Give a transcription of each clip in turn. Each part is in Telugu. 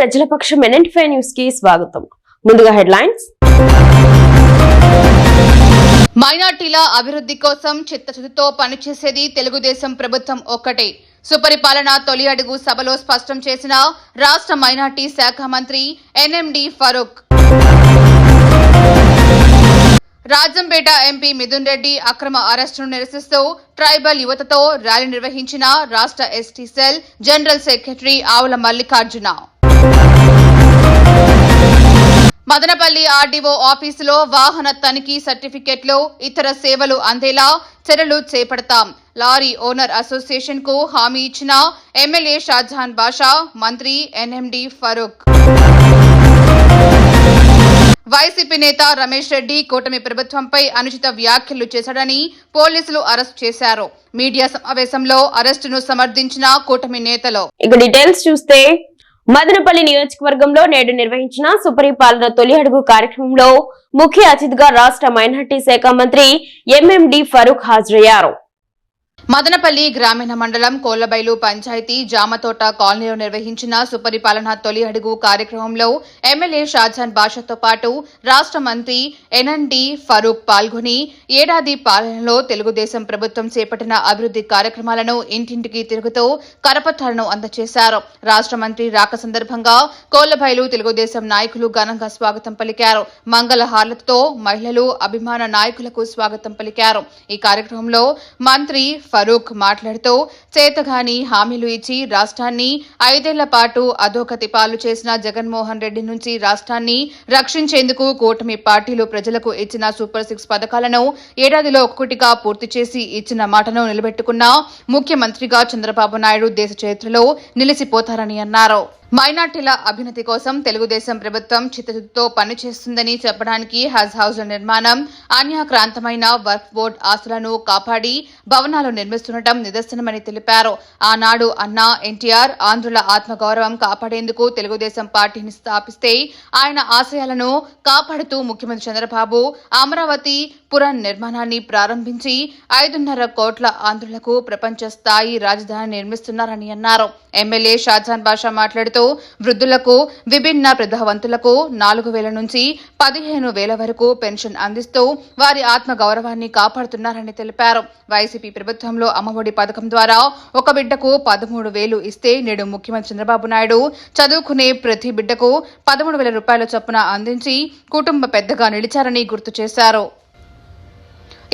ప్రజల పక్షం ఎన్ఎన్ఫై న్యూస్కి స్వాగతం. ముందుగా హెడ్లైన్స్. మైనార్టీల అభివృద్ధి కోసం చిత్తశుద్ధితో పనిచేసేది తెలుగుదేశం ప్రభుత్వం ఒక్కటే. సుపరిపాలన తొలి అడుగు సభలో స్పష్టం చేసిన రాష్ట్ర మైనార్టీ శాఖ మంత్రి ఎన్ఎండి ఫరూక్. రాజంపేట ఎంపీ మిథున్ రెడ్డి అక్రమ అరెస్టును నిరసిస్తూ ట్రైబల్ యువతతో ర్యాలీ నిర్వహించిన రాష్ట్ర ST cell general secretary Avula Mallikarjuna. Madanapalle RDO ఆఫీసులో వాహన తనిఖీ సర్టిఫికెట్లు ఇతర సేవలు అందేలా చర్యలు చేపడతాం. లారీ ఓనర్ అసోసియేషన్కు హామీ ఇచ్చిన ఎమ్మెల్యే షాజహాన్ బాషా మంత్రి ఎన్ఎండి ఫరూక్. వైసీపీ నేత రమేష్ రెడ్డి కూటమి ప్రభుత్వంపై అనుచిత వ్యాఖ్యలు చేశాడని పోలీసులు అరెస్ట్ చేశారు. మీడియా సమావేశంలో అరెస్టును సమర్థించిన కూటమి నేతలు. ఇక డీటెయిల్స్ చూస్తే మదనపల్లి నియోజకవర్గంలో నేడు నిర్వహించిన సుపరిపాలన తొలి అడుగు కార్యక్రమంలో ముఖ్య అతిథిగా రాష్ట్ర మైనార్టీ శాఖ మంత్రి ఎంఎండి ఫరూక్ హాజరయ్యారు. మదనపల్లి గ్రామీణ మండలం కోళ్ళబైలు పంచాయతీ జామతోట కాలనీలో నిర్వహించిన సుపరిపాలన తొలి అడుగు కార్యక్రమంలో ఎమ్మెల్యే షాజాన్ బాషాతో పాటు రాష్ట్ర మంత్రి ఎన్ఎన్డి ఫరూక్ పాల్గొని ఏడాది పాలనలో తెలుగుదేశం ప్రభుత్వం చేపట్టిన అభివృద్ధి కార్యక్రమాలను ఇంటింటికి తిరుగుతూ కరపత్రాలను అందజేశారు రాష్ట్ర మంత్రి రాక సందర్భంగా కోళ్ళబైలు తెలుగుదేశం నాయకులు ఘనంగా స్వాగతం పలికారు. మంగళహారతితో మహిళలు అభిమాన నాయకులకు స్వాగతం పలికారు. ఈ కార్యక్రమంలో మంత్రి ఫరూక్ మాట్లాడుతూ చేతగాని హామీలు ఇచ్చి రాష్ట్రాన్ని ఐదేళ్ళ పాటు అధోగతి పాలు చేసిన జగన్మోహన్ రెడ్డి నుంచి రాష్ట్రాన్ని రక్షించేందుకు కూటమి పార్టీలు ప్రజలకు ఇచ్చిన సూపర్ సిక్స్ పథకాలను ఏడాదిలో ఒక్కొక్కటిగా పూర్తి చేసి ఇచ్చిన మాటను నిలబెట్టుకున్న ముఖ్యమంత్రిగా చంద్రబాబు నాయుడు దేశ చరిత్రలో నిలిచిపోతారని అన్నారు. మైనార్టీల అభ్యున్నతి కోసం తెలుగుదేశం ప్రభుత్వం చిత్తశుద్ధితో పనిచేస్తుందని చెప్పడానికి హజ్ హౌస్ల నిర్మాణం అన్యాక్రాంతమైన వర్క్ బోర్డ్ ఆస్తులను కాపాడి భవనాలు నిర్మిస్తుండటం నిదర్శనమని తెలిపారు. ఆనాడు అన్నా ఎన్టీఆర్ ఆంధ్రుల ఆత్మగౌరవం కాపాడేందుకు తెలుగుదేశం పార్టీని స్థాపిస్తే ఆయన ఆశయాలను కాపాడుతూ ముఖ్యమంత్రి చంద్రబాబు అమరావతి పురాణ్ నిర్మాణాన్ని ప్రారంభించి ఐదున్నర కోట్ల ఆంధ్రులకు ప్రపంచ స్థాయి రాజధాని నిర్మిస్తున్నారని అన్నారు. ఎమ్మెల్యే షాజాన్ బాషా మాట్లాడుతూ వృద్ధులకు విభిన్న ప్రధావంతులకు నాలుగు వేల నుంచి పదిహేను వేల వరకు పెన్షన్ అందిస్తూ వారి ఆత్మ గౌరవాన్ని కాపాడుతున్నారని తెలిపారు. వైసీపీ ప్రభుత్వంలో అమ్మఒడి పథకం ద్వారా ఒక బిడ్డకు పదమూడు వేలు ఇస్తే నేడు ముఖ్యమంత్రి చంద్రబాబు నాయుడు చదువుకునే ప్రతి బిడ్డకు పదమూడు వేల రూపాయల చొప్పున అందించి కుటుంబ పెద్దగా నిలిచారని గుర్తు చేశారు.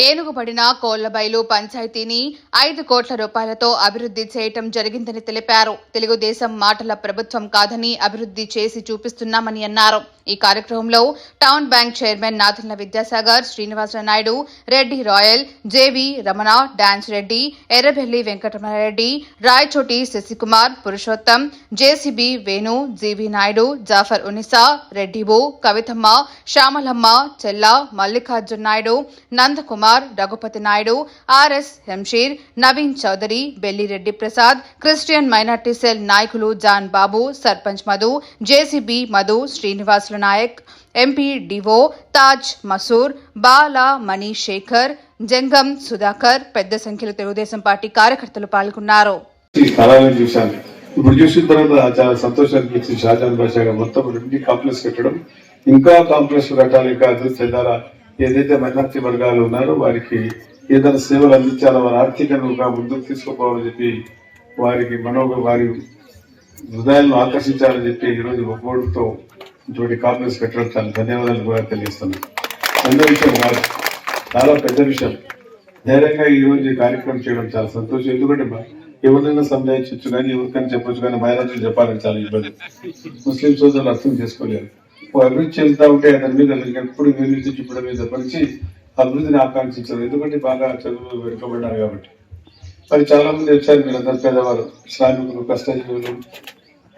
ఏనుగుబడిన కోళ్ళబైలు పంచాయతీని ఐదు కోట్ల రూపాయలతో అభివృద్ధి చేయటం జరిగిందని తెలిపారు. తెలుగుదేశం మాటల ప్రభుత్వం కాదని అభివృద్ధి చేసి చూపిస్తున్నామని అన్నారు. ఈ కార్యక్రమంలో టౌన్ బ్యాంక్ చైర్మన్ నాథన్ల Vidyasagar Srinivasa Naidu Reddy Rayal JV Ramana dance Reddy Errabelli Venkataramanareddy Rayachoti Sasikumar Purushotham JCB Venu G V Naidu Jafar Unnisa రెడ్డిబు Kavithamma Shyamalamma Chella Mallikarjun Naidu Nandakumar Kumar Raghupathi Naidu RS హెంషీర్ Naveen Chowdary Bellireddy Prasad Christian minority cell నాయకులు John Babu sarpanch Madhu JCB Madhu Srinivasulu Nayak MP DO Taj Masoor Bala Mani Sekhar Jangam Sudhakar పెద్ద సంఖ్యలో తెలుగుదేశం పార్టీ కార్యకర్తలు పాల్గొన్నారు. ఇప్పుడు చూసిన తర్వాత చాలా సంతోషం అనిపించింది. షాజాన్ బాషా గారు మొత్తం రెండు కాంప్లెక్స్ కట్టడం ఇంకా కాంప్లెక్స్ కట్టాలి కాదు చెందారా ఏదైతే మైనార్టీ వర్గాలు ఉన్నారో వారికి ఏదైనా సేవలు అందించాలో వారి ఆర్థికంగా ముందుకు తీసుకుపోవాలని చెప్పి వారికి మనో వారి హృదయాలను ఆకర్షించాలని చెప్పి ఈరోజు ఒక్కోటితో ఇటువంటి కాంగ్రెస్ పెట్టడం చాలా ధన్యవాదాలు కూడా తెలియజేస్తున్నాను. రెండో విషయం కాదు చాలా పెద్ద విషయం. ధైర్యంగా ఈ రోజు ఈ కార్యక్రమం చేయడం చాలా సంతోషం. ఎందుకంటే బా- ఎవరినైనా సందేహించవచ్చు కానీ ఎవరికైనా చెప్పొచ్చు కానీ మైనార్టీలు చెప్పాలని చాలా ఇబ్బంది. ముస్లిం సోదరులు అర్థం చేసుకోలేరు. అభివృద్ధి చెందుతా ఉంటే అతని మీద అతనికి ఎప్పుడు వీళ్ళు చూపడం మీద పరిచి అభివృద్ధిని ఆకాంక్షించారు. ఎందుకంటే బాగా చదువు వెనుకబడ్డారు కాబట్టి. మరి చాలా మంది వచ్చారు మీరు అందరు పేదవారు శ్రామికులు కష్టజీవులు.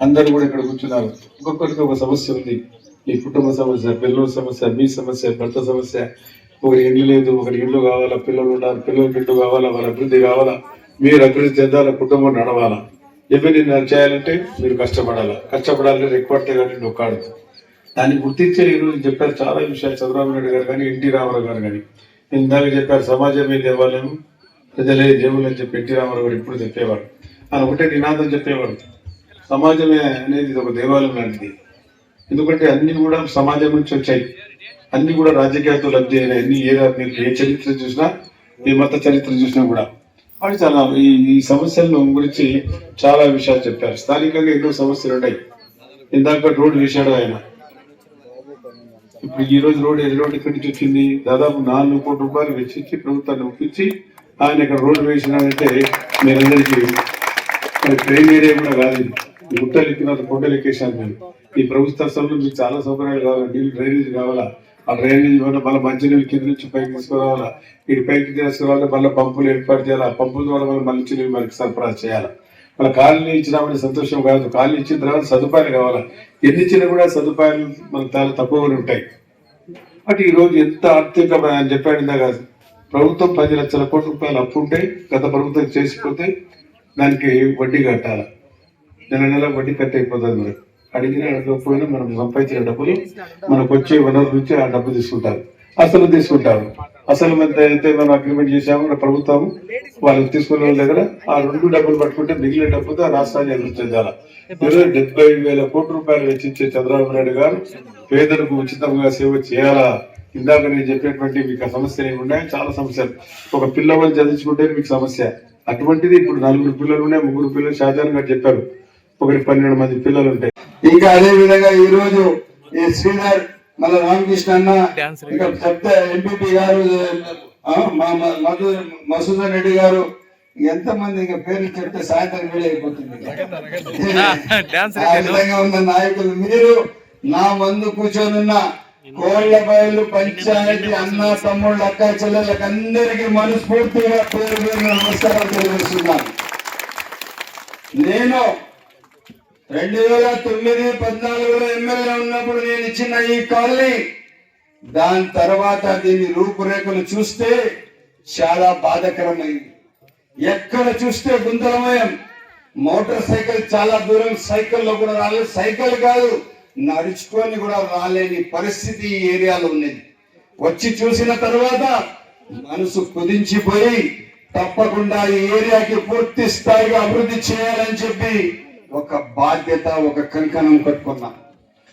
అందరూ కూడా ఇక్కడ కూర్చున్నారు. ఒక్కొక్కరికి ఒక సమస్య ఉంది. ఈ కుటుంబ సమస్య పిల్లల సమస్య మీ సమస్య భర్త సమస్య. ఒకరి ఇల్లు లేదు ఒకరి ఇల్లు కావాలా పిల్లలు ఉన్నారు పిల్లలకి ఇల్లు కావాలా వాళ్ళ అభివృద్ధి కావాలా మీరు అభివృద్ధి చెందాలా కుటుంబం నడవాలా. ఇవన్నీ చేయాలంటే మీరు కష్టపడాలా. కష్టపడాలంటే రెక్కపడితే కానీ నొక్కాడదు దాన్ని గుర్తించే ఈరోజు చెప్పారు చాలా విషయాలు చంద్రబాబు నాయుడు గారు కానీ ఎన్టీ రామారావు గారు కానీ. ఇందాక చెప్పారు సమాజమే దేవాలయం ప్రజలే దేవుళ్ళు అని చెప్పి ఎన్టీ రామారావు గారు ఇప్పుడు చెప్పేవాడు ఆయన ఒకటే నినాదం చెప్పేవాడు సమాజమే అనేది ఒక దేవాలయం లాంటిది. ఎందుకంటే అన్ని కూడా సమాజం నుంచి వచ్చాయి. అన్ని కూడా రాజకీయాలతో లబ్ధి అయినాయి. అన్ని ఏ మీరు ఏ చరిత్ర చూసినా ఏ మత చరిత్ర చూసినా కూడా. అది చాలా ఈ ఈ సమస్యలను గురించి చాలా విషయాలు చెప్పారు. స్థానికంగా ఎన్నో సమస్యలు ఉన్నాయి. ఇందాక రోడ్డు వేశాడు ఆయన. ఇప్పుడు ఈ రోజు రోడ్డు ఏ రోడ్డు ఇక్కడి నుంచి వచ్చింది దాదాపు నాలుగు కోట్ల రూపాయలు వెచ్చించి ప్రభుత్వాన్ని ఒప్పించి ఆయన ఇక్కడ రోడ్డు వేసినాడంటే మీరందరికీ మరి ట్రైన్ ఏరియా కూడా కాదు గుట్టలు ఎక్కిన కొండలు ఎక్కేసాను నేను ఈ ప్రభుత్వ స్థలంలో మీకు చాలా సౌకర్యాలు కావాలి? నీళ్ళు డ్రైనేజ్ కావాలా? ఆ డ్రైనేజ్ వల్ల మళ్ళీ మంచినీళ్ళు కింద నుంచి పైకి తీసుకురావాలా? ఇటు పైకి తీసుకురావాలి మళ్ళీ పంపులు ఏర్పాటు చేయాలి? ఆ పంపుల ద్వారా మళ్ళీ మంచి నీళ్ళు మనకి సరఫరా చేయాలి? మన కాలనీ ఇచ్చినామని సంతోషం కాదు. కాలనీ ఇచ్చిన తర్వాత సదుపాయాలు కావాలా? ఎన్ని ఇచ్చినా కూడా సదుపాయాలు మన చాలా తక్కువగా ఉంటాయి. అటు ఈరోజు ఎంత ఆర్థిక అని చెప్పాడు ఇందాక. ప్రభుత్వం పది లక్షల కోట్ల రూపాయలు అప్పు ఉంటే గత ప్రభుత్వం చేసిపోతే దానికి వడ్డీ కట్టాలి? నెల నెల వడ్డీ కట్ అయిపోతుంది మరి. అడిగిన అడగకపోయినా మనం సంపాదించిన డబ్బులు మనకు వచ్చే వనరు నుంచి ఆ డబ్బు తీసుకుంటారు. అసలు తీసుకుంటారు. అసలు ఎంత అయితే మనం అగ్రిమెంట్ చేసామో ప్రభుత్వం వాళ్ళు తీసుకునే వాళ్ళ దగ్గర ఆ రెండు డబ్బులు పట్టుకుంటే మిగిలిన డబ్బుతో రాష్ట్రాన్ని అభివృద్ధి చెందాలి? ఈరోజు డెబ్బై వేల కోట్ల రూపాయలు వెచ్చించే చంద్రబాబు నాయుడు గారు పేదలకు ఉచితంగా సేవ చేయాలా? ఇందాక నేను చెప్పినటువంటి మీకు సమస్యలు ఏమి ఉన్నాయి చాలా సమస్యలు. ఒక పిల్లవాళ్ళు చదివించుకుంటే మీకు సమస్య. అటువంటిది ఇప్పుడు నలుగురు పిల్లలు ఉన్నాయి ముగ్గురు పిల్లలు షాజాన్ గారు చెప్పారు. ఒకటి పన్నెండు మంది పిల్లలు ఉంటాయి. ఇంకా అదే విధంగా ఈ రోజు ఈ శ్రీధర్ మన రామకృష్ణ అన్న ఇంకా పెద్ద ఎంపీపీ గారు మధు మసూదన్ రెడ్డి గారు ఎంత మంది ఇంకా పేర్లు చెప్తే సాయంత్రం వేడి అయిపోతుంది. ఆ విధంగా ఉన్న నాయకులు మీరు నా ముందు కూర్చొనున్న కోళ్ళ బయలు పంచాయతీ అన్న తమ్ముళ్ళు అక్క చెల్లెళ్ళకి అందరికీ మనస్ఫూర్తిగా పేరు పేరు నమస్కారాలు తెలియజేస్తున్నాను. నేను రెండు వేల తొమ్మిది పద్నాలుగులో ఎమ్మెల్యే ఉన్నప్పుడు నేను ఇచ్చిన ఈ కాలనీ. దాని తర్వాత దీని రూపురేఖలు చూస్తే చాలా బాధకరమైంది. ఎక్కడ చూస్తే గుంతలమయం. మోటార్ సైకిల్ చాలా దూరం సైకిల్లో కూడా రాలేదు. సైకిల్ కాదు నడుచుకొని కూడా రాలేని పరిస్థితి ఈ ఏరియాలో ఉన్నది. వచ్చి చూసిన తర్వాత మనసు కుదించిపోయి తప్పకుండా ఈ ఏరియాకి పూర్తి స్థాయిగా అభివృద్ధి చేయాలని చెప్పి ఒక బాధ్యత ఒక కంకణం కట్టుకున్నా.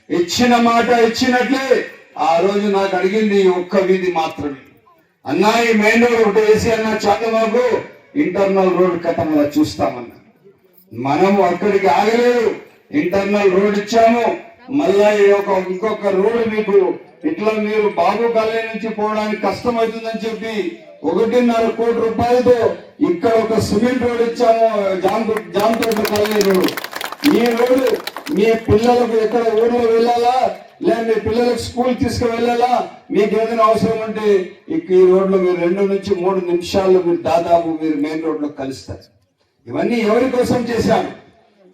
ఇచ్చిన మాట ఇచ్చినట్లే ఆ రోజు నాకు అడిగింది ఈ ఒక్క వీధి మాత్రమే. అన్నా ఈ మెయిన్ రోడ్ ఒకటి వేసి అన్న చాలు మాకు ఇంటర్నల్ రోడ్ కథ చూస్తామన్నా. మనము అక్కడికి ఆగలేదు ఇంటర్నల్ రోడ్ ఇచ్చాము. మళ్ళా ఒక ఇంకొక రోడ్ మీకు ఇట్లా మీరు బాబు కాలనీ నుంచి పోవడానికి కష్టం అవుతుందని చెప్పి ఒకటిన్నర కోటి రూపాయలతో ఇక్కడ ఒక సిమెంట్ రోడ్ ఇచ్చాము jam jam Thota colony road. ఈ రోడ్డు మీ పిల్లలకు ఎక్కడ ఊర్లో వెళ్ళాలా? లేదా మీ పిల్లలకు స్కూల్ తీసుకు వెళ్ళాలా మీకు ఏదైనా అవసరం ఉంటే ఇక ఈ రోడ్లో మీరు రెండు నుంచి మూడు నిమిషాల్లో మీరు దాదాపు మీరు మెయిన్ రోడ్లో కలుస్తారు. ఇవన్నీ ఎవరి కోసం చేశాం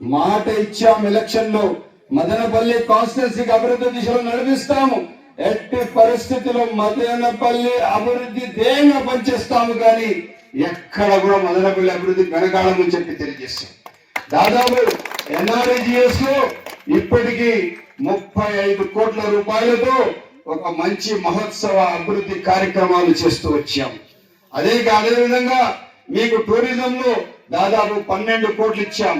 మాట ఇచ్చాం ఎలక్షన్లో మదనపల్లి కాన్స్టిట్యున్సీకి అభివృద్ధి దిశలో నడిపిస్తాము. ఎట్టి పరిస్థితిలో మదనపల్లి అభివృద్ధి ధ్యేయంగా పనిచేస్తాము కానీ ఎక్కడ కూడా మదనపల్లి అభివృద్ధి వెనకాడమని చెప్పి తెలియజేస్తాం దాదాపు ఎన్ఆర్జిఎస్లో ఇప్పటికీ ముప్పై ఐదు కోట్ల రూపాయలతో ఒక మంచి మహోత్సవ అభివృద్ధి కార్యక్రమాలు చేస్తూ వచ్చాం. అదే అదేవిధంగా మీకు టూరిజం లో దాదాపు పన్నెండు కోట్లు ఇచ్చాం.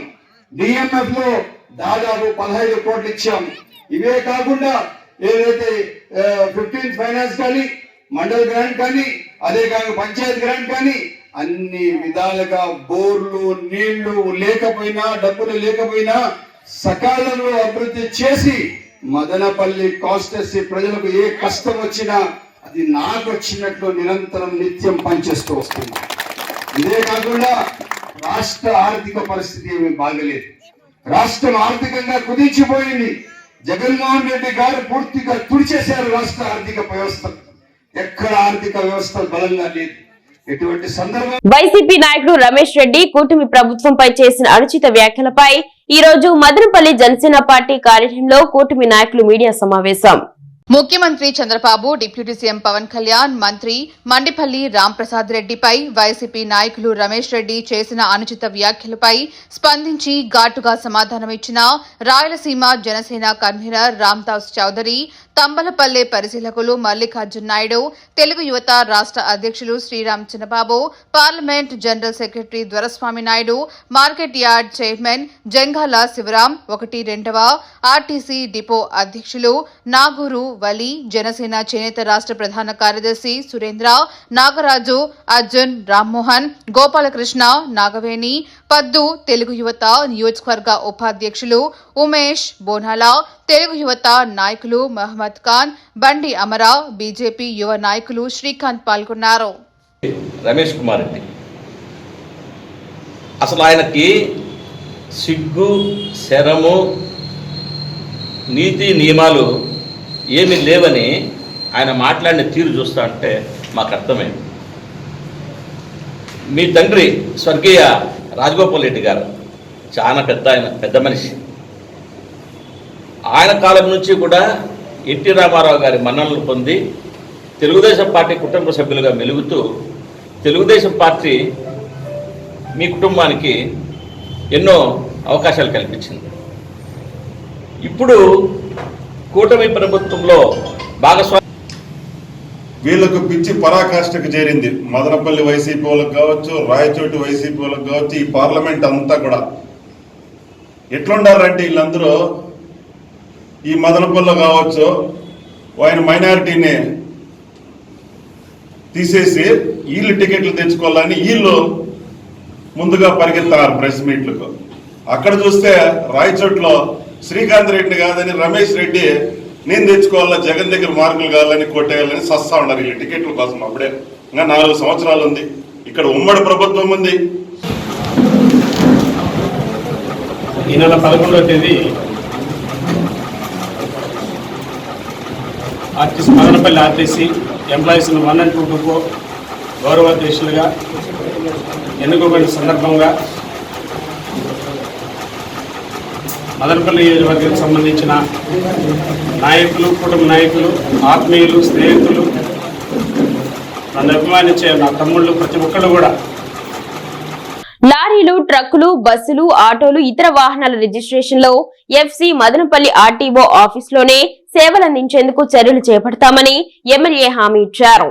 డిఎంఎఫ్లో దాదాపు పదహైదు కోట్లు ఇచ్చాం. ఇవే కాకుండా ఏదైతే ఫిఫ్టీన్త్ ఫైనాన్స్ కానీ మండల్ గ్రాంట్ కానీ అదే కాక పంచాయత్ గ్రాంట్ కానీ అన్ని విధాలుగా బోర్లు నీళ్ళు లేకపోయినా డబ్బులు లేకపోయినా సకాలంలో అభివృద్ధి చేసి మదనపల్లి కాన్స్టిట్యూన్సీ ప్రజలకు ఏ కష్టం వచ్చినా అది నాకు వచ్చినట్లు నిరంతరం నిత్యం పనిచేస్తూ వస్తుంది. ఇదే కాకుండా రాష్ట్ర ఆర్థిక పరిస్థితి ఏమీ బాగలేదు. రాష్ట్రం ఆర్థికంగా కుదించిపోయింది. జగన్మోహన్ రెడ్డి గారు పూర్తిగా తుడిచేశారు రాష్ట్ర ఆర్థిక వ్యవస్థ. ఎక్కడ ఆర్థిక వ్యవస్థ బలంగా లేదు. వైసీపీ నాయకుడు రమేష్ రెడ్డి కూటమి ప్రభుత్వంపై చేసిన అనుచిత వ్యాఖ్యలపై ఈ రోజు మదనపల్లి జనసేన పార్టీ కార్యాలయంలో కూటమి నాయకులు మీడియా సమావేశం. ముఖ్యమంత్రి చంద్రబాబు డిప్యూటీ సీఎం పవన్ కళ్యాణ్ మంత్రి మండిపల్లి రాంప్రసాద్ రెడ్డిపై వైసీపీ నాయకులు రమేష్ రెడ్డి చేసిన అనుచిత వ్యాఖ్యలపై స్పందించి ఘాటుగా సమాధానమిచ్చిన రాయలసీమ జనసేన కన్వీనర్ రామ్దాస్ చౌదరి తంబలపల్లె పరిశీలకులు మల్లికార్జున్ నాయుడు తెలుగు యువత రాష్ట్ర అధ్యక్షులు Sriram Chinnababu parliament general secretary Doraswamy Naidu market yard chairman Jangala Sivaram ఒకటి రెండవ ఆర్టీసీ డిపో అధ్యక్షులు నాగూరు వలి జనసేన చేనేత రాష్ట్ర ప్రధాన కార్యదర్శి సురేంద్ర నాగరాజు అర్జున్ రామ్మోహన్ గోపాలకృష్ణ నాగవేణి పద్దు తెలుగు యువత నియోజకవర్గ ఉపాధ్యక్షులు ఉమేష్ బోనాల తెలుగు యువత నాయకులు మహమ్మద్ ఖాన్ బండి అమరా బీజేపీ యువ నాయకులు శ్రీకాంత్ పాల్గొన్నారు. రమేష్ కుమార్ రెడ్డి. అసలు ఆయనకి సిగ్గు శరము నీతి నియమాలు ఏమీ లేవని ఆయన మాట్లాడిన తీరు చూస్తా అంటే మాకు అర్థమైంది. మీ తండ్రి స్వర్గీయ రాజగోపాల్ రెడ్డి గారు చాలా పెద్ద ఆయన పెద్ద మనిషి. ఆయన కాలం నుంచి కూడా ఎన్టీ రామారావు గారి మన్ననలు పొంది తెలుగుదేశం పార్టీ కుటుంబ సభ్యులుగా మెలుగుతూ తెలుగుదేశం పార్టీ మీ కుటుంబానికి ఎన్నో అవకాశాలు కల్పించింది. ఇప్పుడు కూటమి ప్రభుత్వంలో భాగస్వామి వీళ్ళకు పిచ్చి పరాకాష్ఠకు చేరింది. మదనపల్లి వైసీపీ వాళ్ళకి కావచ్చు రాయచోటి వైసీపీ వాళ్ళకి కావచ్చు ఈ పార్లమెంట్ అంతా కూడా. ఎట్లుండారంటే వీళ్ళందరూ? ఈ మదనపల్లి కావచ్చు ఆయన మైనారిటీని తీసేసి వీళ్ళు టికెట్లు తెచ్చుకోవాలని వీళ్ళు ముందుగా పరిగెత్తారు ప్రెస్ మీట్లకు. అక్కడ చూస్తే రాయచోట్లో శ్రీకాంత్ రెడ్డి కాదని రమేష్ రెడ్డి నేను తెచ్చుకోవాలా? జగన్ దగ్గర మార్కులు కావాలని కొట్టేయాలని సస్తా ఉన్నారు వీళ్ళు టికెట్ల కోసం అప్పుడే. ఇంకా నాలుగు సంవత్సరాలు ఉంది. ఇక్కడ ఉమ్మడి ప్రభుత్వం ఉంది. ఈ నెల పదకొండవ తేదీ RTC Madanapalli RTC employees one and two two గౌరవ అధ్యక్షులుగా ఎన్నుకోబడిన సందర్భంగా మదనపల్లి నియోజకవర్గానికి సంబంధించిన నాయకులు కుటుంబ నాయకులు ఆత్మీయులు స్నేహితులు నన్ను అభిమానించే నా తమ్ముళ్ళు ప్రతి ఒక్కళ్ళు కూడా. లారీలు ట్రక్కులు బస్సులు ఆటోలు ఇతర వాహనాల రిజిస్ట్రేషన్లో ఎఫ్సి మదనపల్లి ఆర్టీఓ ఆఫీస్లోనే సేవలందించేందుకు చర్యలు చేపడతామని ఎమ్మెల్యే హామీ ఇచ్చారు.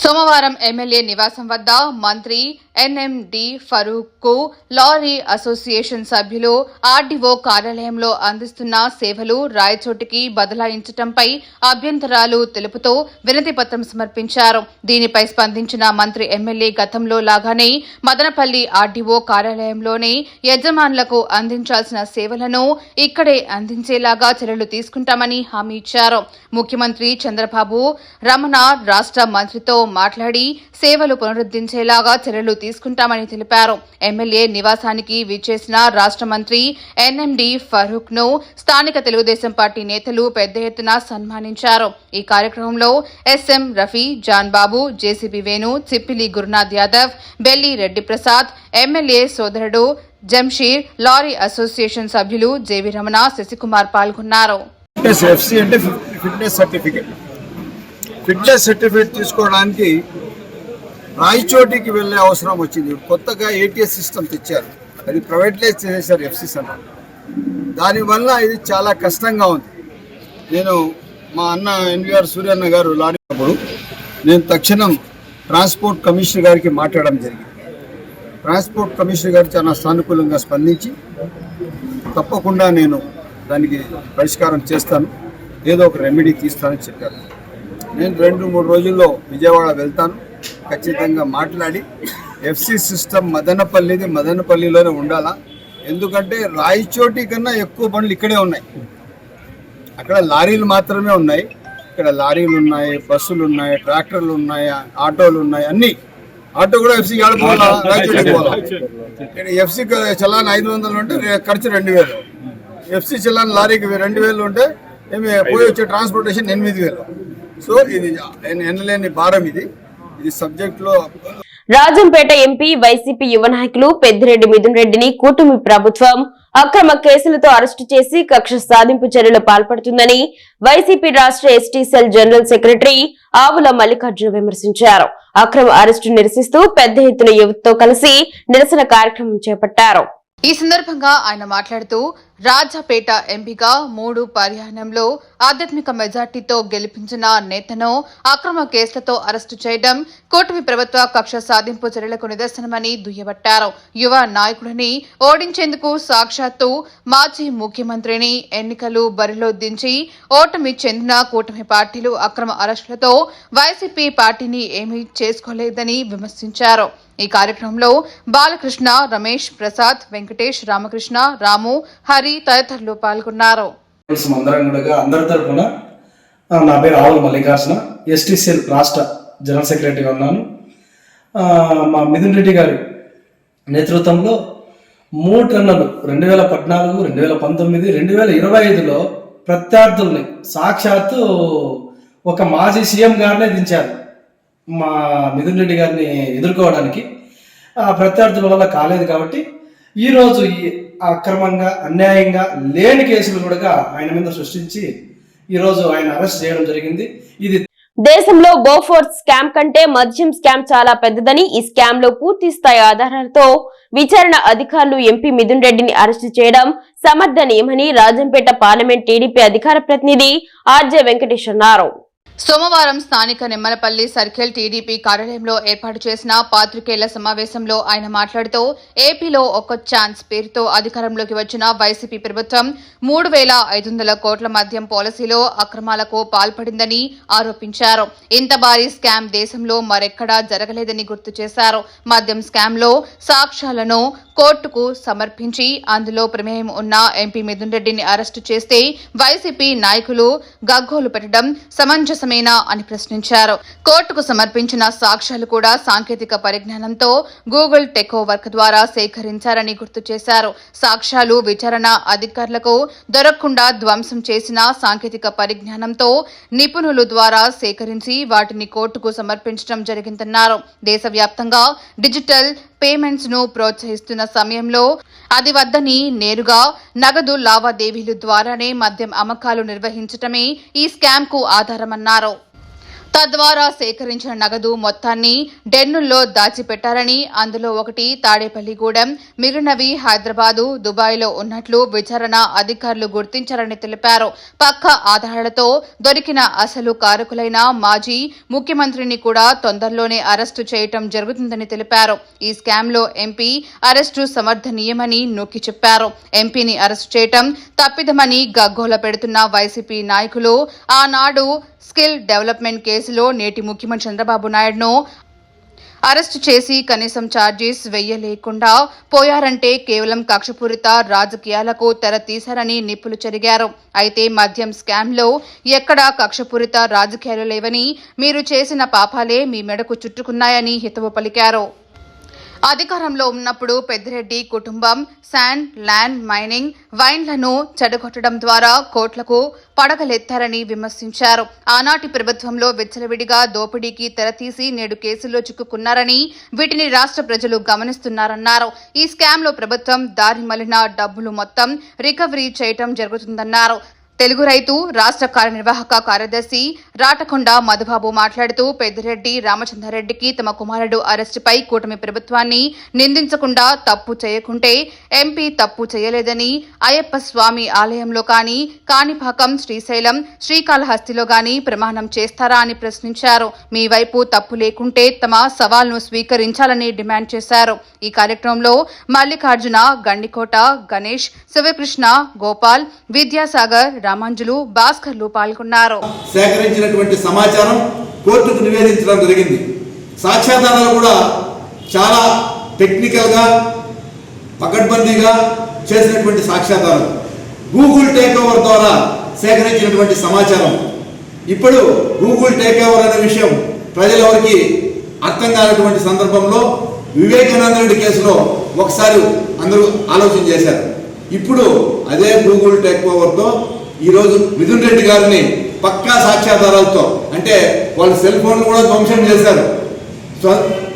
సోమవారం ఎమ్మెల్యే నివాసం వద్ద మంత్రి ఎన్ఎండి ఫరూక్కు లారీ అసోసియేషన్ సభ్యులు ఆర్డీఓ కార్యాలయంలో అందిస్తున్న సేవలు రాయచోటికి బదలాయించటంపై అభ్యంతరాలు తెలుపుతూ వినతి పత్రం సమర్పించారు. దీనిపై స్పందించిన మంత్రి ఎమ్మెల్యే గతంలో లాగానే మదనపల్లి ఆర్డీఓ కార్యాలయంలోనే యజమానులకు అందించాల్సిన సేవలను ఇక్కడే అందించేలాగా చర్యలు తీసుకుంటామని హామీ ఇచ్చారు. ముఖ్యమంత్రి చంద్రబాబు రమణ రాష్ట్ర మంత్రితో మాట్లాడి సేవలు పునరుద్ధరించేలాగా చర్యలు తీసుకుంటామని తెలిపారు. ఎమ్మెల్యే నివాసానికి విచ్చేసిన రాష్ట్ర మంత్రి ఎన్ఎండి ఫరూక్ను స్థానిక తెలుగుదేశం పార్టీ నేతలు పెద్ద ఎత్తున సన్మానించారు. ఈ కార్యక్రమంలో SM Rafi John Babu JCB Venu Chippili Gurunath Yadav Belli Reddy Prasad MLA సోదరుడు జంషీర్ లారీ అసోసియేషన్ సభ్యులు జేవి రమణ శశికుమార్ పాల్గొన్నారు. ఫిట్నెస్ ఎఫ్సి అంటే ఫిట్నెస్ ఫిట్నెస్ సర్టిఫికేట్ తీసుకోవడానికి రాయచోటికి వెళ్ళే అవసరం వచ్చింది. కొత్తగా ఏటీఎస్ సిస్టమ్ తెచ్చారు. అది ప్రైవేటైజ్ చేశారు ఎఫ్సిస్ అన్న దానివల్ల ఇది చాలా కష్టంగా ఉంది. నేను మా అన్న ఎన్విఆర్ సూర్యన్న గారు లాడినప్పుడు నేను తక్షణం ట్రాన్స్పోర్ట్ కమిషనర్ గారికి మాట్లాడడం జరిగింది. ట్రాన్స్పోర్ట్ కమిషనర్ గారు చాలా సానుకూలంగా స్పందించి తప్పకుండా నేను దానికి పరిష్కారం చేస్తాను. ఏదో ఒక రెమెడీ తీస్తానని చెప్పారు. నేను రెండు మూడు రోజుల్లో విజయవాడ వెళ్తాను. ఖచ్చితంగా మాట్లాడి ఎఫ్సి సిస్టమ్ మదనపల్లిది మదనపల్లిలోనే ఉండాలా? ఎందుకంటే రాయచోటి కన్నా ఎక్కువ బండ్లు ఇక్కడే ఉన్నాయి. అక్కడ లారీలు మాత్రమే ఉన్నాయి. ఇక్కడ లారీలు ఉన్నాయి బస్సులు ఉన్నాయి ట్రాక్టర్లు ఉన్నాయి ఆటోలు ఉన్నాయి అన్ని. ఆటో కూడా ఎఫ్సీ పోవాలా? రాయచోటికి పోవాలా? ఎఫ్సీ చలాన్ ఐదు వందలు ఉంటే ఖర్చు రెండు వేలు. ఎఫ్సీ చలాన్ లారీకి రెండు వేలు ఉంటే ఏమి పోయి వచ్చే ట్రాన్స్పోర్టేషన్ ఎనిమిది వేలు. సో ఇది ఎన్- ఎనలేని భారం ఇది. ఇది సబ్జెక్ట్లో రాజంపేట ఎంపీ వైసీపీ యువ నాయకులు పెద్దిరెడ్డి మిథున్ రెడ్డిని కూటమి ప్రభుత్వం అక్రమ కేసులతో అరెస్టు చేసి కక్ష సాధింపు చర్యలు పాల్పడుతుందని వైసీపీ రాష్ట్ర ST cell general secretary Avula Mallikarjuna విమర్శించారు. అక్రమ అరెస్టు నిరసిస్తూ పెద్ద ఎత్తున యువతతో కలిసి నిరసన కార్యక్రమం చేపట్టారు. ఈ సందర్భంగా ఆయన మాట్లాడుతూ రాజాపేట ఎంపీగా మూడు పర్యాయంలో ఆధ్యాత్మిక మెజార్టీతో గెలిపించిన నేతను అక్రమ కేసులతో అరెస్టు చేయడం కూటమి ప్రభుత్వ కక్ష సాధింపు చర్యలకు నిదర్శనమని దుయ్యబట్టారు. యువ నాయకుడిని ఓడించేందుకు సాక్షాత్తు మాజీ ముఖ్యమంత్రిని ఎన్నికలు బరిలో దించి ఓటమి చెందిన కూటమి పార్టీలు అక్రమ అరెస్టులతో వైసీపీ పార్టీని ఏమీ చేసుకోలేదని విమర్శించారు. ఈ కార్యక్రమంలో బాలకృష్ణ రమేష్ ప్రసాద్ వెంకటేష్ రామకృష్ణ రాము హరి తదితరులు పాల్గొన్నారు. అందరి తరఫున నా పేరు ఆవుల మల్లికార్జున ఎస్టీసీఎల్ రాష్ట్ర జనరల్ సెక్రటరీగా ఉన్నాను. మా మిథున్ రెడ్డి గారి నేతృత్వంలో మూడు టన్నులు రెండు వేల పద్నాలుగు రెండు వేల పంతొమ్మిది రెండు వేల ఇరవై ఐదులో ప్రత్యర్థుల్ని సాక్షాత్తు ఒక మాజీ సీఎం గారినే దించారు. మా మిథున్ రెడ్డి గారిని ఎదుర్కోవడానికి ఆ ప్రత్యర్థుల వల్ల కాలేదు కాబట్టి ఈరోజు ఈ అక్రమంగా అన్యాయంగా లేని కేసులు కూడా ఆయన మీద సృష్టించి ఈరోజు ఆయన అరెస్ట్ చేయడం జరిగింది. ఇది దేశంలో గోఫోర్స్ స్కామ్ కంటే మద్యం స్కామ్ చాలా పెద్దదని ఈ స్కామ్లో పూర్తి స్థాయి ఆధారాలతో విచారణ అధికారులు ఎంపీ మిథున్ రెడ్డిని అరెస్టు చేయడం సమర్థనీయమని రాజంపేట పార్లమెంట్ టీడీపీ అధికార ప్రతినిధి ఆర్జే వెంకటేష్ అన్నారు. సోమవారం స్థానిక నిమ్మలపల్లి సర్కిల్ టీడీపీ కార్యాలయంలో ఏర్పాటు చేసిన పాత్రికేయుల సమావేశంలో ఆయన మాట్లాడుతూ ఏపీలో ఒక ఛాన్స్ పేరుతో అధికారంలోకి వచ్చిన వైసీపీ ప్రభుత్వం మూడు వేల ఐదు వందల కోట్ల మద్యం పాలసీలో అక్రమాలకు పాల్పడిందని ఆరోపించారు. ఇంత భారీ స్కామ్ దేశంలో మరెక్కడా జరగలేదని గుర్తు చేశారు. మద్యం స్కామ్లో సాక్ష్యాలను కోర్టుకు సమర్పించి అందులో ప్రమేయం ఉన్న ఎంపీ మిథున్ రెడ్డిని అరెస్టు చేస్తే వైసీపీ నాయకులు గగ్గోలు పెట్టడం సమంజసమేనా అని ప్రశ్నించారు. కోర్టుకు సమర్పించిన సాక్ష్యాలు కూడా సాంకేతిక పరిజ్ఞానంతో గూగుల్ టెకో వర్క్ ద్వారా సేకరించారని గుర్తు చేశారు. సాక్ష్యాలు విచారణ అధికారులకు దొరకకుండా ధ్వంసం చేసిన సాంకేతిక పరిజ్ఞానంతో నిపుణులు ద్వారా సేకరించి వాటిని కోర్టుకు సమర్పించడం జరిగిందన్నారు. దేశవ్యాప్తంగా డిజిటల్ పేమెంట్స్ను ప్రోత్సహిస్తున్న సమయంలో అది వద్దని నేరుగా నగదు లావాదేవీలు ద్వారానే మద్యం అమ్మకాలు నిర్వహించటమే ఈ స్కామ్కు ఆధారమన్నారు. తద్వారా సేకరించిన నగదు మొత్తాన్ని డెన్నుల్లో దాచిపెట్టారని అందులో ఒకటి తాడేపల్లిగూడెం మిగిలినవి హైదరాబాదు దుబాయ్లో ఉన్నట్లు విచారణ అధికారులు గుర్తించారని తెలిపారు. పక్క ఆధారాలతో దొరికిన అసలు కారకులైన మాజీ ముఖ్యమంత్రిని కూడా తొందరలోనే అరెస్టు చేయటం జరుగుతుందని తెలిపారు. ఈ స్కామ్లో ఎంపీ అరెస్టు సమర్థనీయమని నొక్కి చెప్పారు. ఎంపీని అరెస్టు చేయటం తప్పిదమని గగ్గోల పెడుతున్న వైసీపీ నాయకులు ఆనాడు స్కిల్ డెవలప్మెంట్ కేసులో నేటి ముఖ్యమంత్రి చంద్రబాబు నాయుడును అరెస్టు చేసి కనీసం ఛార్జెస్ వెయ్యలేకుండా పోయారంటే కేవలం కక్షపూరిత రాజకీయాలకు తెర తీశారని నిప్పులు చెరిగారు. అయితే మద్యం స్కామ్లో ఎక్కడా కక్షపూరిత రాజకీయాలు లేవని మీరు చేసిన పాపాలే మీ మెడకు చుట్టుకున్నాయని హితవు పలికారు. అధికారంలో ఉన్నప్పుడు పెద్దిరెడ్డి కుటుంబం శాండ్ ల్యాండ్ మైనింగ్ వైన్లను చెడగొట్టడం ద్వారా కోట్లకు పడగలెత్తారని విమర్శించారు. ఆనాటి ప్రభుత్వంలో విచ్చలవిడిగా దోపిడీకి తెరతీసి నేడు కేసుల్లో చిక్కుకున్నారని వీటిని రాష్ట్ర ప్రజలు గమనిస్తున్నారన్నారు. ఈ స్కామ్లో ప్రభుత్వం దారి మలిన డబ్బులు మొత్తం రికవరీ చేయటం జరుగుతుందన్నారు. తెలుగు రైతు రాష్ట్ర కార్యనిర్వాహక కార్యదర్శి రాటకొండ మధుబాబు మాట్లాడుతూ పెద్దిరెడ్డి రామచంద్రారెడ్డికి తమ కుమారుడు అరెస్టుపై కూటమి ప్రభుత్వాన్ని నిందించకుండా తప్పు చేయకుంటే ఎంపీ తప్పు చేయలేదని అయ్యప్ప స్వామి ఆలయంలో కానీ కాణిపాకం శ్రీశైలం శ్రీకాళహస్తిలో గాని ప్రమాణం చేస్తారా అని ప్రశ్నించారు. మీ వైపు తప్పు లేకుంటే తమ సవాల్ను స్వీకరించాలని డిమాండ్ చేశారు. ఈ కార్యక్రమంలో మల్లికార్జున గండికోట గణేష్ శివకృష్ణ గోపాల్ విద్యాసాగర్ రామాంజులు భాస్కర్లు పాల్గొన్నారు. సేకరించినటువంటి సమాచారం కోర్టుకు నివేదించడం జరిగింది. సాక్ష్యాధారాలు కూడా చాలా టెక్నికల్గా పకడ్బందీగా చేసినటువంటి సాక్ష్యాధారం గూగుల్ టేక్ ఓవర్ ద్వారా సేకరించినటువంటి సమాచారం. ఇప్పుడు గూగుల్ టేక్ ఓవర్ అనే విషయం ప్రజలెవరికి అర్థం కానటువంటి సందర్భంలో వివేకానంద రెడ్డి కేసులో ఒకసారి అందరూ ఆలోచన చేశారు. ఇప్పుడు అదే గూగుల్ టేక్ ఓవర్తో ఈరోజు మిథున్ రెడ్డి గారిని పక్కా సాక్ష్యాధారాలతో అంటే వాళ్ళ సెల్ ఫోన్లు కూడా ధ్వంసం చేశారు.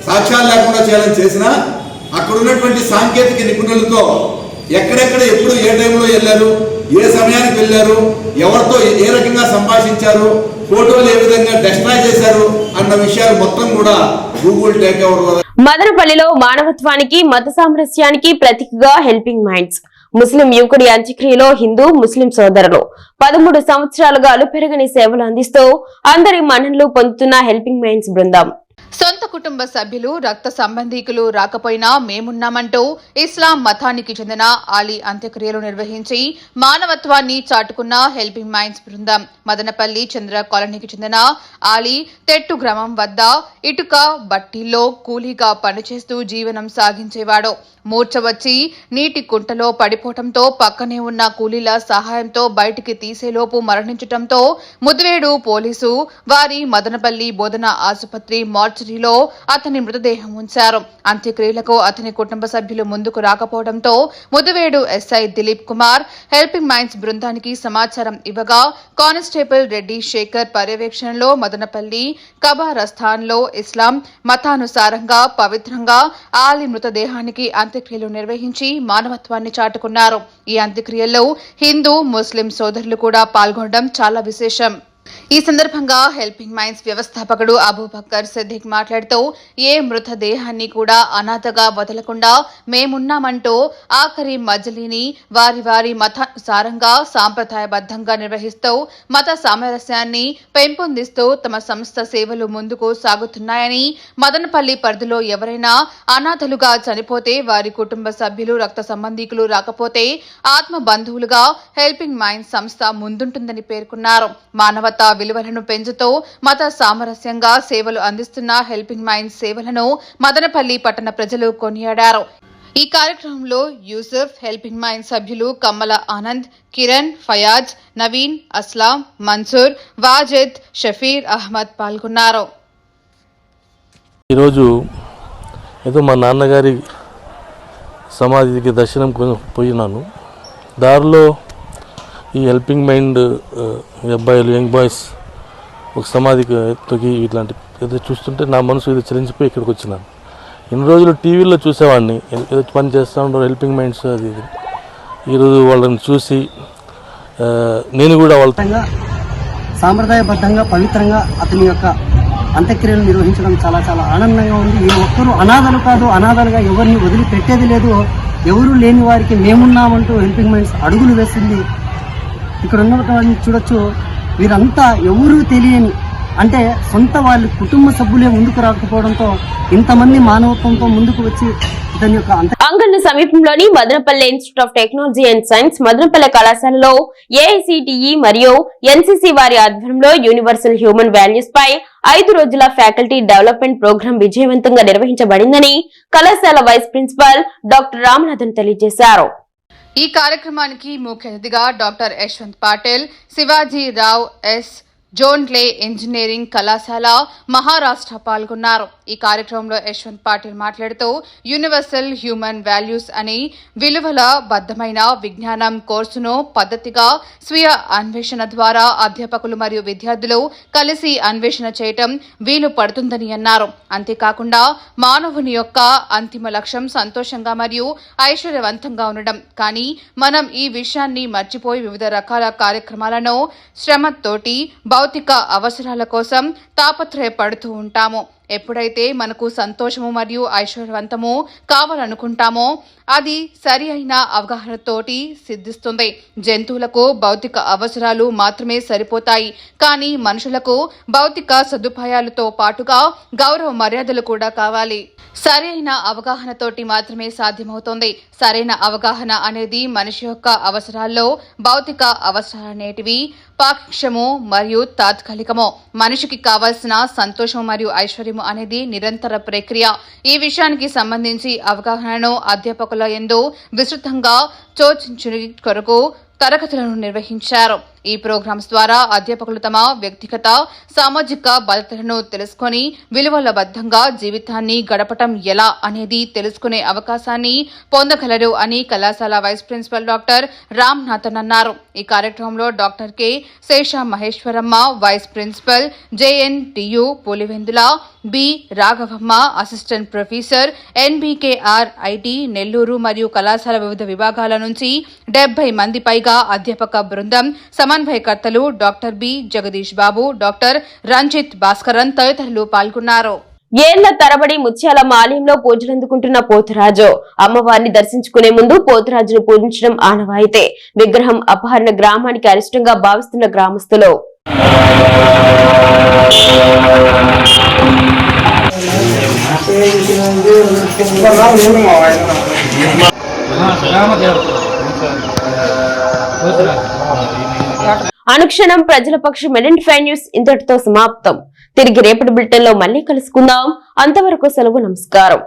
సాక్ష్యాలు లేకుండా చేయాలని చేసినా అక్కడ ఉన్నటువంటి సాంకేతిక నిపుణులతో ఎక్కడెక్కడ ఎప్పుడు ఏ టైంలో వెళ్ళారు ఏ సమయానికి వెళ్ళారు ఎవరితో ఏ రకంగా సంభాషించారు ఫోటోలు ఏ విధంగా డెస్ట్రాయ్ చేశారు అన్న విషయాలు మొత్తం కూడా గూగుల్ టేక్ ఓవర్ మదనపల్లిలో మానవత్వానికి మత సామరస్యానికి ప్రతీకగా హెల్పింగ్ మైండ్స్ ముస్లిం యువకుడి అంత్యక్రియలో హిందూ ముస్లిం సోదరులు. పదమూడు సంవత్సరాలుగా అలుపెరగని సేవలు అందిస్తూ అందరి మన్ననలు పొందుతున్న హెల్పింగ్ మైండ్స్ బృందం. సొంత కుటుంబ సభ్యులు రక్త సంబంధీకులు రాకపోయినా మేమున్నామంటూ ఇస్లాం మతానికి చెందిన ఆలీ అంత్యక్రియలు నిర్వహించి మానవత్వాన్ని చాటుకున్న హెల్పింగ్ మైండ్స్ బృందం మదనపల్లి చంద్ర కాలనీకి చెందిన ఆలీ తెట్టు గ్రామం వద్ద ఇటుక బట్టీల్లో కూలీగా పనిచేస్తూ జీవనం సాగించేవాడు. మూర్ఛ వచ్చి నీటి కుంటలో పడిపోవటంతో పక్కనే ఉన్న కూలీల సహాయంతో బయటికి తీసేలోపు మరణించటంతో ముదివేడు పోలీసు వారి మదనపల్లి బోధన ఆసుపత్రి మార్చి మార్చరీలో అతని మృతదేహం ఉంచారు. అంత్యక్రియలకు అతని కుటుంబ సభ్యులు ముందుకు రాకపోవడంతో Mudivedu SI Dilip Kumar helping minds బృందానికి సమాచారం ఇవ్వగా కానిస్టేబుల్ రెడ్డి శేఖర్ పర్యవేక్షణలో మదనపల్లి కబారస్థాన్లో ఇస్లాం మతానుసారంగా పవిత్రంగా ఆలి మృతదేహానికి అంత్యక్రియలు నిర్వహించి మానవత్వాన్ని చాటుకున్నారు. ఈ అంత్యక్రియల్లో హిందూ ముస్లిం సోదరులు కూడా పాల్గొనడం చాలా విశేషం. ఈ సందర్భంగా హెల్పింగ్ మైన్స్ వ్యవస్థాపకుడు అబూబక్కర్ సిద్దిక్ మాట్లాడుతూ ఏ మృతదేహాన్ని కూడా అనాథగా వదలకుండా మేమున్నామంటూ ఆఖరి మజిలీని వారి వారి మతానుసారంగా సాంప్రదాయబద్ధంగా నిర్వహిస్తూ మత సామరస్యాన్ని పెంపొందిస్తూ తమ సంస్థ సేవలు ముందుకు సాగుతున్నాయని మదనపల్లి పరిధిలో ఎవరైనా అనాథలుగా చనిపోతే వారి కుటుంబ సభ్యులు రక్త సంబంధీకులు రాకపోతే ఆత్మ బంధువులుగా హెల్పింగ్ మైన్స్ సంస్థ ముందుంటుందని పేర్కొన్నారు. మానవ మానవతా విలువలను పెంచుతూ మత సామరస్యంగా సేవలు అందిస్తున్న హెల్పింగ్ మైండ్ సేవలను మదనపల్లి పట్టణ ప్రజలు కొనియాడారు. ఈ కార్యక్రమంలో యూసుఫ్ హెల్పింగ్ మైండ్ సభ్యులు కమ్మల ఆనంద్ కిరణ్ ఫయాజ్ నవీన్ అస్లాం మన్సూర్ వాజిద్ షఫీర్ అహ్మద్ పాల్గొన్నారు. ఈరోజు ఏదో మా నాన్నగారి సమాధికి దర్శనం పోయినాను. దారిలో ఈ హెల్పింగ్ మైండ్ అబ్బాయిలు యంగ్ బాయ్స్ ఒక సమాధికి తొగి ఇట్లాంటి ఏదో చూస్తుంటే నా మనసు ఇది చలించిపోయి ఇక్కడికి వచ్చినాను. ఇన్ని రోజులు టీవీలో చూసేవాడిని. ఏదో పని చేస్తూ ఉండరు హెల్పింగ్ మైండ్స్ అది ఇది. ఈరోజు వాళ్ళని చూసి నేను కూడా వాళ్ళ సాంప్రదాయబద్ధంగా పవిత్రంగా అతని యొక్క అంత్యక్రియలు నిర్వహించడం చాలా చాలా ఆనందంగా ఉంది. ఈ ఒక్కరు అనాథలు కాదు అనాథలుగా ఎవరిని వదిలిపెట్టేది లేదు. ఎవరు లేని వారికి మేమున్నామంటూ హెల్పింగ్ మైండ్స్ అడుగులు వేస్తుంది ఇక్కడ ఉన్నటువంటి చూడొచ్చు. వీరంతా ఎవరూ తెలియని అంటే సొంత వాళ్ళ కుటుంబ సభ్యులే ముందుకు రాకపోవడంతో ఇంతమంది మానవత్వంతో ముందుకు వచ్చి ఇతని యొక్క అంగన్న సమీపంలోని Madanapalle institute of technology and science Madanapalle కళాశాలలో ఏఐసిటిఈ మరియు ఎన్సిసి వారి ఆధ్వర్యంలో యూనివర్సల్ హ్యూమన్ వాల్యూస్ పై ఐదు రోజుల ఫ్యాకల్టీ డెవలప్మెంట్ ప్రోగ్రాం విజయవంతంగా నిర్వహించబడిందని కళాశాల వైస్ ప్రిన్సిపల్ డాక్టర్ రామనాథన్ తెలియజేశారు. ఈ కార్యక్రమానికి ముఖ్య అతిథిగా డాక్టర్ యశ్వంత్ పాటిల్ శివాజీ రావ్ ఎస్. జోన్ ఇంజనీరింగ్ కళాశాల మహారాష్ట్ర పాల్గొన్నారు. ఈ కార్యక్రమంలో యశ్వంత్ పాటిల్ మాట్లాడుతూ యూనివర్సల్ హ్యూమన్ వాల్యూస్ అని విలువల బద్దమైన విజ్ఞానం కోర్సును పద్ధతిగా స్వీయ అన్వేషణ ద్వారా అధ్యాపకులు మరియు విద్యార్థులు కలిసి అన్వేషణ చేయటం వీలు పడుతుందని అన్నారు. అంతేకాకుండా మానవుని యొక్క అంతిమ లక్ష్యం సంతోషంగా మరియు ఐశ్వర్యవంతంగా ఉండడం. కానీ మనం ఈ విషయాన్ని మర్చిపోయి వివిధ రకాల కార్యక్రమాలను శ్రమతోటి భౌతిక అవసరాల కోసం తాపత్రయపడుతూ ఉంటాము. ఎప్పుడైతే మనకు సంతోషము మరియు ఐశ్వర్యవంతము కావాలనుకుంటామో అది సరి అయిన అవగాహనతోటి సిద్ధిస్తుంది. జంతువులకు భౌతిక అవసరాలు మాత్రమే సరిపోతాయి. కానీ మనుషులకు భౌతిక సదుపాయాలతో పాటుగా గౌరవ మర్యాదలు కూడా కావాలి. సరైన అవగాహనతోటి మాత్రమే సాధ్యమవుతుంది. సరైన అవగాహన అనేది మనిషి యొక్క అవసరాల్లో భౌతిక అవసరాలనేటివి పాక్షము మరియు తాత్కాలికము. మనిషికి కావాల్సిన సంతోషం మరియు ఐశ్వర్యము అనేది నిరంతర ప్రక్రియ. ఈ విషయానికి సంబంధించి అవగాహనను అధ్యాపకుల ఎందు విస్తృతంగా చోచించు కొరకు తరగతులను నిర్వహించారు. ఈ ప్రోగ్రామ్స్ ద్వారా అధ్యాపకులు తమ వ్యక్తిగత సామాజిక బాధ్యతలను తెలుసుకొని విలువలబద్ధంగా జీవితాన్ని గడపటం ఎలా అనేది తెలుసుకునే అవకాశాన్ని పొందగలరు అని కళాశాల vice principal doctor Ram Nathan అన్నారు. ఈ కార్యక్రమంలో doctor K. Sesha Maheswaramma vice principal JNTU Pulivendula B. Raghavamma assistant professor NBKR IT Nellore మరియు కళాశాల వివిధ విభాగాల నుంచి డెబ్బై మంది పైగా అధ్యాపక బృందం సమన్వయకర్తలు doctor B. Jagadish Babu doctor Ranjith Bhaskaran తదితరులు పాల్గొన్నారు. ఏళ్ళ తరబడి ముత్యాలమ్మ ఆలయంలో పూజలందుకుంటున్న పోతురాజు. అమ్మవారిని దర్శించుకునే ముందు పోతురాజును పూజించడం ఆనవాయితే. విగ్రహం అపహరణ గ్రామానికి అరిష్టంగా భావిస్తున్న గ్రామస్తులు. అనుక్షణం ప్రజల పక్షం మెడెంట్ న్యూస్ ఇంతటితో సమాప్తం. తిరిగి రేపటి బులెటిన్లో మళ్ళీ కలుసుకుందాం. అంతవరకు సెలవు నమస్కారం.